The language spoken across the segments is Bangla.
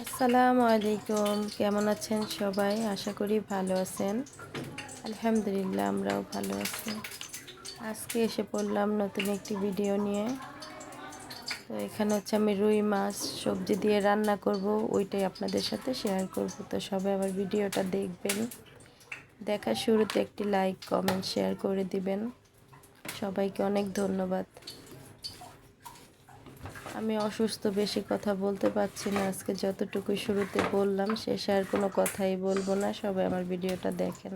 আসসালামু আলাইকুম। কেমন আছেন সবাই? আশা করি ভালো আছেন। আলহামদুলিল্লাহ, আমরাও ভালো আছি। আজকে এসে পড়লাম নতুন একটি ভিডিও নিয়ে। তো এখানে হচ্ছে আমি রুই মাছ, সবজি দিয়ে রান্না করব, ওইটাই আপনাদের সাথে শেয়ার করব। তো সবাই আমার ভিডিওটা দেখবেন। দেখা শুরুতে একটি লাইক কমেন্ট শেয়ার করে দিবেন। সবাইকে অনেক ধন্যবাদ। আমি অসুস্থ, বেশি কথা বলতে পারছি না। আজকে যতটুকু শুরুতে বললাম, শেষে আর কোনো কথাই বলব না। সবাই আমার ভিডিওটা দেখেন।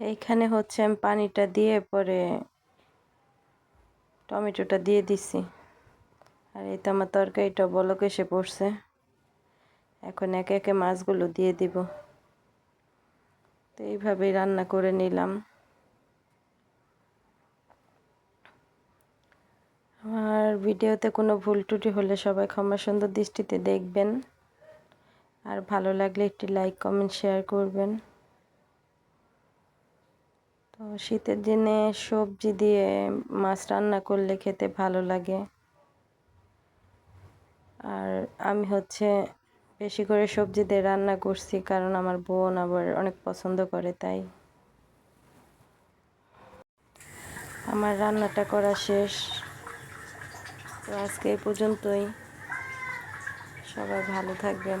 এইখানে হচ্ছে আমি পানিটা দিয়ে পরে টমেটোটা দিয়ে দিছি। আর এই তো আমার তরকারিটা বলক এসে পড়ছে। এখন একে একে মাছগুলো দিয়ে দিব। তো এইভাবেই রান্না করে নিলাম। আমার ভিডিওতে কোনো ভুল ত্রুটি হলে সবাই ক্ষমা সুন্দর দৃষ্টিতে দেখবেন। আর ভালো লাগলে একটি লাইক কমেন্ট শেয়ার করবেন। তো শীতের দিনে সবজি দিয়ে মাছ রান্না করলে খেতে ভালো লাগে। আর আমি হচ্ছে বেশি করে সবজি দিয়ে রান্না করছি কারণ আমার বোন আবার অনেক পছন্দ করে তাই। আমার রান্নাটা করা শেষ। তো আজকে এই পর্যন্তই। সবাই ভালো থাকবেন।